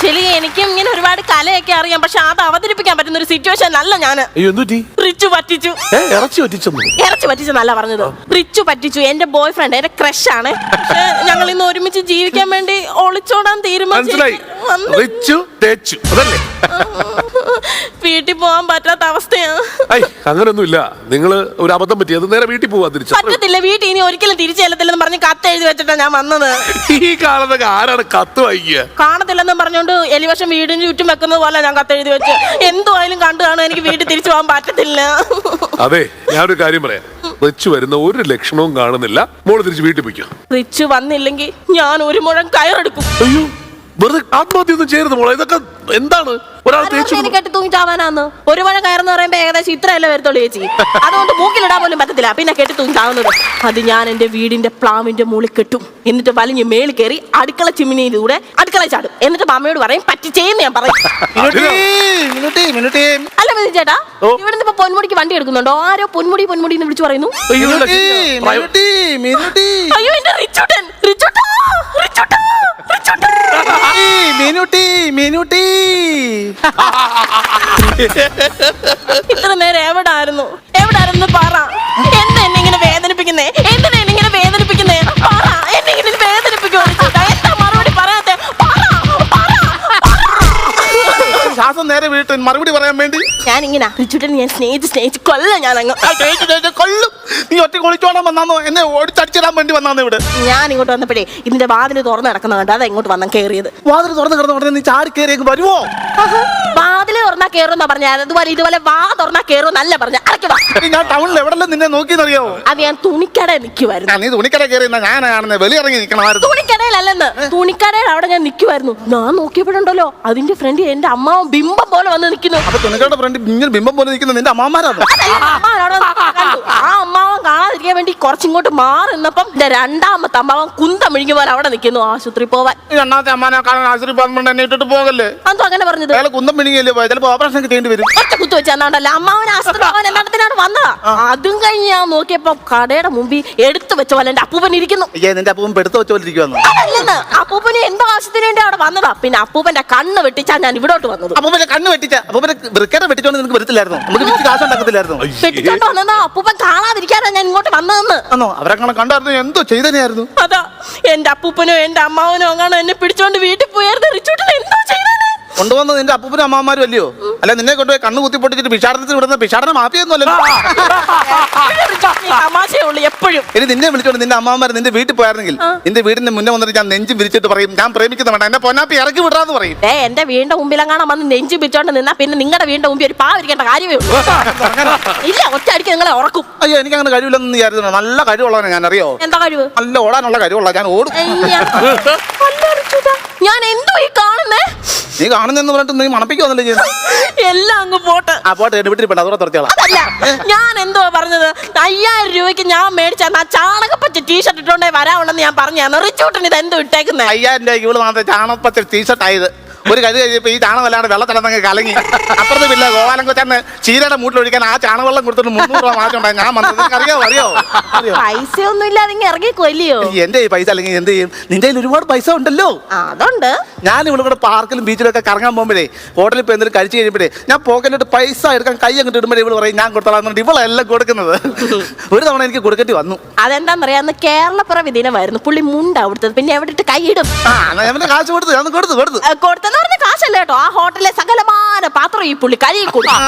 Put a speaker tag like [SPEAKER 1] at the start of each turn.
[SPEAKER 1] Actually എനിക്കും ഇങ്ങനെ ഒരുപാട് കലയൊക്കെ അറിയാം. പക്ഷെ അത് അവതരിപ്പിക്കാൻ പറ്റുന്ന ഒരു സിറ്റുവേഷൻ അല്ല
[SPEAKER 2] ഞാൻ
[SPEAKER 1] റിച്ചു പറ്റിച്ചു.
[SPEAKER 2] ഇറച്ചി
[SPEAKER 1] ഇറച്ചി പറ്റിച്ചു? നല്ല പറഞ്ഞത്. റിച്ചു പറ്റിച്ചു. എന്റെ ബോയ് ഫ്രണ്ട് എന്റെ ക്രഷ് ആണ്. ഞങ്ങൾ ഇന്ന് ഒരുമിച്ച് ജീവിക്കാൻ വേണ്ടി ഒളിച്ചോടാൻ തീരുമാനിച്ചു വീട്ടിൽ പോകാൻ പറ്റാത്ത അവസ്ഥയാണ്.
[SPEAKER 2] ഐ നിങ്ങൾ ഒരു അബദ്ധം പറ്റി അത് നേരെ വീട്ടിൽ പോവാ തിരിച്ചു.
[SPEAKER 1] പറ്റത്തില്ല വീട്ടിൽ ഇനി ഒരിക്കലും തിരിച്ചു ചെല്ലത്തില്ലെന്ന് പറഞ്ഞ് കത്ത് എഴുതി വെച്ചിട്ടാ ഞാൻ വന്നത്.
[SPEAKER 2] ഈ കാലത്തൊക്കെ ആരാണ് കത്ത് വായിക്കുക?
[SPEAKER 1] കാണത്തില്ലെന്നും പറഞ്ഞുകൊണ്ട് എലിവശം വീടിന് ചുറ്റും വെക്കുന്നത് പോലെ ഞാൻ കത്ത് എഴുതി വെച്ചു എന്തുമായാലും കണ്ടു കാണും എനിക്ക് വീട്ടിൽ തിരിച്ചു പോകാൻ പറ്റത്തില്ല.
[SPEAKER 2] അതെ ഞാനൊരു കാര്യം പറയാം. റിച്ച് വരുന്ന ഒരു ലക്ഷണവും കാണുന്നില്ല. മോൾ തിരിച്ച് വീട്ടിൽ പോയിക്കോ.
[SPEAKER 1] റിച്ചു വന്നില്ലെങ്കിൽ ഞാൻ ഒരു മുഴം കയറെടുക്കും.
[SPEAKER 2] അയ്യോ. വെറുതെ ആത്മഹത്യ ഒന്നും ചെയ്യരുത് മോളെ. ഇതൊക്കെ എന്താണ്? ഒരാൾ തേച്ചു
[SPEAKER 1] കെട്ടി തൂങ്ങി ചാവാനാന്ന്? ഒരു മഴ കയറുന്ന പറയുമ്പോ ഏകദേശം ഇത്രയല്ലേ വരത്തുള്ളൂ ചേച്ചി. അതുകൊണ്ട് മൂക്കിലിടാൻ പോലും പറ്റത്തില്ല. പിന്നെ കെട്ടി തൂങ്ങി ചാവുന്നത്. അത് ഞാൻ എന്റെ വീടിന്റെ പ്ലാവിന്റെ മുകളിൽ കെട്ടും. എന്നിട്ട് വലിഞ്ഞ് മേളിൽ കയറി അടുക്കള ചിമ്മിനിയിലൂടെ അടുക്കള ചാടും. എന്നിട്ട് മമ്മയോട് പറയും പറ്റി പറ്റിച്ചേന്ന് ഞാൻ പറയും.
[SPEAKER 3] മിനുട്ടി, മിനുട്ടി, മിനുട്ടി.
[SPEAKER 1] അല്ല മതി ചേട്ടാ
[SPEAKER 2] ഇവിടെ
[SPEAKER 1] ഇവിടുന്ന് ഇപ്പൊ പൊന്മുടിക്ക് വണ്ടി എടുക്കുന്നുണ്ടോ? ആരോ പൊന്മുടി പൊന്മുടി എന്ന് വിളിച്ചു പറയുന്നു.
[SPEAKER 2] അയ്യോ,
[SPEAKER 3] മിനുട്ടി, മിനുട്ടി, മിനുട്ടി.
[SPEAKER 1] അയ്യോ എന്റെ റിച്ചുട്ടൻ റിച്ചുട്ടാ റിച്ചുട്ടാ റിച്ചുട്ടാ. ഇത്ര നേരം എവിടായിരുന്നു എവിടായിരുന്നു?
[SPEAKER 3] ശ്വാസം നേരെ വീട്ട്. മറുപടി പറയാൻ വേണ്ടി.
[SPEAKER 1] ഞാൻ ഇങ്ങനെ അറിയിച്ചിട്ട് ഞാൻ സ്നേഹിച്ച് സ്നേഹിച്ച് കൊല്ല ഞാൻ അങ്ങ്
[SPEAKER 3] ആ, ചേച്ചി, ചേച്ചി, കൊല്ലും. നീ ഒറ്റ കൊളിച്ചോടാൻ വന്നാന്നോ എന്നെ ഓടിച്ചടിച്ചിടാൻ വേണ്ടി വന്നാന്ന് ഇവിടെ.
[SPEAKER 1] ഞാൻ ഇങ്ങോട്ട് വന്നപ്പോഴേ ഇതിന്റെ വാതിൽ തുറന്ന് കിടക്കുന്ന കണ്ട്? അതാ ഇങ്ങോട്ട് വന്നാൽ കയറിയത്
[SPEAKER 3] വാതിൽ തുറന്ന് കിടന്ന ഉടനെ നീ ചാടി കയറിയേക്ക് വരുമോ
[SPEAKER 1] വാതിൽ തുറന്നാ കയറുന്നാ പറഞ്ഞ. അതുപോലെ ഇതുപോലെ വാ തുറന്നാ കയറുന്നല്ല പറഞ്ഞ.
[SPEAKER 3] എടി, ഞാൻ ടൗണിൽ എവിടെല്ലാം നിന്നെ നോക്കിയെന്നറിയാവോ?
[SPEAKER 1] അത് ഞാൻ തുണിക്കട നിൽക്കുമായിരുന്നു
[SPEAKER 3] ആ, നീ തുണിക്കട കയറി ഞാൻ കാണുന്നത് വെളിയിറങ്ങി നിൽക്കണമായിരുന്നു.
[SPEAKER 1] തുണിക്കടയിലല്ലെന്ന് തുണിക്കടയിൽ അവിടെ ഞാൻ നിൽക്കുമായിരുന്നു ഞാൻ നോക്കിയപ്പോഴുണ്ടല്ലോ അതിന്റെ ഫ്രണ്ട് എന്റെ അമ്മാവൻ ബിംബം പോലെ വന്ന് നിൽക്കുന്നു.
[SPEAKER 3] അപ്പൊ തുണിക്കടയുടെ ഫ്രണ്ട് ഇങ്ങനെ ബിംബം പോലെ നിൽക്കുന്ന നിന്റെ അമ്മാമാരാണ്.
[SPEAKER 1] ആ അമ്മാവൻ കാണാതിരിക്കാൻ വേണ്ടി കുറച്ചിങ്ങോട്ട് മാറി നിന്നപ്പം എന്റെ രണ്ടാമത്തെ അമ്മാവൻ കുന്തം മിഴിഞ്ഞ പോലെ അവിടെ നിൽക്കുന്നു ആശുപത്രി പോവാൻ.
[SPEAKER 3] രണ്ടാമത്തെ അമ്മാനെ കാണാൻ ആശുപത്രി പോകുമ്പോൾ എന്നെ ഇട്ടിട്ട് പോകല്ലേ?
[SPEAKER 1] അതോ അങ്ങനെ പറഞ്ഞത്?
[SPEAKER 3] അയാൾ കുന്തം പിണിങ്ങല്ലേ പോയത് ചിലപ്പോ ഓപ്പറേഷൻ ചെയ്യേണ്ടി വരും.
[SPEAKER 1] ഒറ്റ കുത്തു വെച്ചാണ്ടല്ലോ അമ്മാവൻ ആശുപത്രി പോകാൻ എന്നാണ് വന്നതാ. അതും കഴിഞ്ഞ് ഞാൻ നോക്കിയപ്പോ കടയുടെ മുമ്പിൽ എടുത്തു വെച്ച പോലെ എന്റെ അപ്പൂപ്പൻ ഇരിക്കുന്നു.
[SPEAKER 3] നിന്റെ അപ്പൂപ്പൻ എടുത്തു വെച്ച പോലെ വെച്ചോണ്ടിരിക്കുവന്നു
[SPEAKER 1] അതല്ലെന്ന് അപ്പൂപ്പന് എന്തോ ആവശ്യത്തിന് വേണ്ടി അവിടെ വന്നതാ. പിന്നെ അപ്പൂപ്പന്റെ കണ്ണ് വെട്ടിച്ചാ ഞാൻ ഇവിടോട്ട് വന്നത്.
[SPEAKER 3] അപ്പൂപ്പന്റെ കണ്ണ് വെട്ടിച്ച അപ്പൂപ്പന്റെ വൃക്കനെ വെട്ടിച്ചോണ്ട് നിനക്ക് വരത്തില്ലായിരുന്നു? നമുക്ക് വിറ്റ് കാശ് ഉണ്ടാക്കത്തില്ലായിരുന്നു?
[SPEAKER 1] വെട്ടിച്ചോണ്ട് വന്നതാ. അപ്പൂപ്പൻ കാണാതിരിക്കാനാ ഞാൻ ഇങ്ങോട്ട് വന്നതെന്ന്.
[SPEAKER 3] ആണോ? അവരെ കാണാൻ കണ്ടായിരുന്നു. എന്തോ ചെയ്തനെയായിരുന്നു.
[SPEAKER 1] അതാ എന്റെ അപ്പൂപ്പനോ എന്റെ അമ്മാവനോ അങ്ങനെ എന്നെ പിടിച്ചോണ്ട് വീട്ടിൽ പോയായിരുന്നു. റിച്ചൂട്ടൻ എന്തോ ചെയ്തേ?
[SPEAKER 3] കൊണ്ടുവന്നത് നിന്റെ അപ്പൂപ്പനും അമ്മമാരും അല്ലയോ? അല്ല നിന്നെ കൊണ്ടുപോയി കണ്ണു കുത്തി പൊട്ടിച്ചിട്ട് വിഷാടനത്തിൽ വിടുന്ന വിഷാടന മാഫിയൊന്നും അല്ലല്ലോ
[SPEAKER 1] തമാശയുള്ളൂ എപ്പോഴും.
[SPEAKER 3] ഇനി നിന്നെ വിളിച്ചോണ്ട് നിന്റെ അമ്മമാർ നിന്റെ വീട്ടിൽ പോയായിരുന്നെങ്കിൽ നിന്റെ വീടിന്റെ മുന്നേ വന്നിട്ട് ഞാൻ നെഞ്ചും വിരിച്ചിട്ട് പറയും ഞാൻ പ്രേമിക്കുന്ന വേണ്ട എന്റെ പൊന്നാപ്പി ഇറക്കി വിടാന്ന് പറയും.
[SPEAKER 1] ഏ എന്റെ വീടിന്റെ മുമ്പിലെങ്ങാണം വന്ന് നെഞ്ചു പിടിച്ചോണ്ട് നിന്നാ പിന്നെ നിങ്ങളുടെ വീടിന്റെ മുമ്പിൽ ഒരു പാവിരിക്കേണ്ട കാര്യമേ ഉള്ളൂ. ഇല്ല ഒറ്റ അടിക്ക് നിങ്ങളെ ഉറക്കും.
[SPEAKER 3] അയ്യോ എനിക്ക് അങ്ങനെ കഴിവില്ലെന്ന് വിചാരിച്ചു നല്ല കഴിവുള്ളവനെ ഞാൻ അറിയോ
[SPEAKER 1] എന്താ കഴിവ്?
[SPEAKER 3] നല്ല ഓടാനുള്ള കഴിവുള്ള ഞാൻ ഓടും.
[SPEAKER 1] ഞാൻ എന്തോ ഈ കാണുന്നേ?
[SPEAKER 3] നീ കാണുന്നെന്ന് പറഞ്ഞിട്ട് നീ മണപ്പിക്കുവന്നല്ലേ ചെയ്യുന്നത്
[SPEAKER 1] എല്ലാം അങ്ങ് പോട്ട്.
[SPEAKER 3] ആ പോട്ട് എന്റെ വീട്ടിൽ പെട്ടെ അതോടെ തുറച്ചോളാം
[SPEAKER 1] അതല്ല ഞാൻ എന്തോ പറഞ്ഞത്? അയ്യായിരം രൂപയ്ക്ക് ഞാൻ മേടിച്ച ആ ചാണകപ്പച്ച ടീഷർട്ട് ഇട്ടോണ്ടേ വരാവുള്ളെന്ന് ഞാൻ പറഞ്ഞു റിച്ചൂട്ടൻ ഇത് എന്തോ ഇട്ടേക്കുന്നേ?
[SPEAKER 3] അയ്യായിരം രൂപയ്ക്ക് ഇവൾ മാത്രം ചാണപ്പച്ച ടീഷർട്ട് ആയത്. ഒരു കരി കഴിഞ്ഞപ്പോ ഈ ചാണകമല്ലാണ്ട് വെള്ളത്തിലങ്ങ് കലങ്ങി. അപ്പുറത്ത് പിന്നെ ഗോപാലൻ കൊച്ചാന്ന് ചീരയുടെ മൂട്ടിലൊഴിക്കാൻ ആ ചാണകവെള്ളം കൊടുത്തിട്ട് മുന്നൂറ് രൂപ മാറ്റമുണ്ടായി ഞാൻ വന്നത് അറിയോ? അറിയോ?
[SPEAKER 1] പൈസ ഒന്നും ഇല്ലാതെ ഇറങ്ങി
[SPEAKER 3] കൊല്ലിയോ? എന്റെ ഈ പൈസ അല്ലെങ്കിൽ എന്ത് ചെയ്യും? നിന്റെ കയ്യിൽ ഒരുപാട് പൈസ ഉണ്ടല്ലോ.
[SPEAKER 1] അതുണ്ട്.
[SPEAKER 3] ഞാൻ ഇവിടെ കൂടെ പാർക്കിലും ബീച്ചിലും ഒക്കെ കറങ്ങാൻ പോകുമ്പോഴേ ഹോട്ടലിൽ പോയി എന്തെങ്കിലും കഴിച്ചു കഴിയുമ്പോഴേ ഞാൻ പോക്കറ്റിട്ട് പൈസ എടുക്കാൻ കൈ അങ്ങോട്ട് ഇടുമ്പോഴേ ഇവൾ പറയും ഞാൻ കൊടുത്തോളാം എന്നിട്ട് ഇവളെല്ലാം കൊടുക്കുന്നത്. ഒരു തവണ എനിക്ക് കൊടുക്കേണ്ടി വന്നു.
[SPEAKER 1] അതെന്താന്നറിയാ അന്ന് കേരളപ്പിറവി ദിനമായിരുന്നു പുള്ളി മുണ്ട അവിടുത്തെ പിന്നെ എവിടെ ഇട്ട് കൈയിടും
[SPEAKER 3] ആ എന്നാ കാശ് കൊടുത്തു. കൊടുത്തു കൊടുത്തു.
[SPEAKER 1] കൊടുത്തെന്ന് പറഞ്ഞ കാശല്ല കേട്ടോ. ആ ഹോട്ടലിലെ സകലമാന പാത്രം ഈ പുള്ളി കഴുകി കൊടുക്കും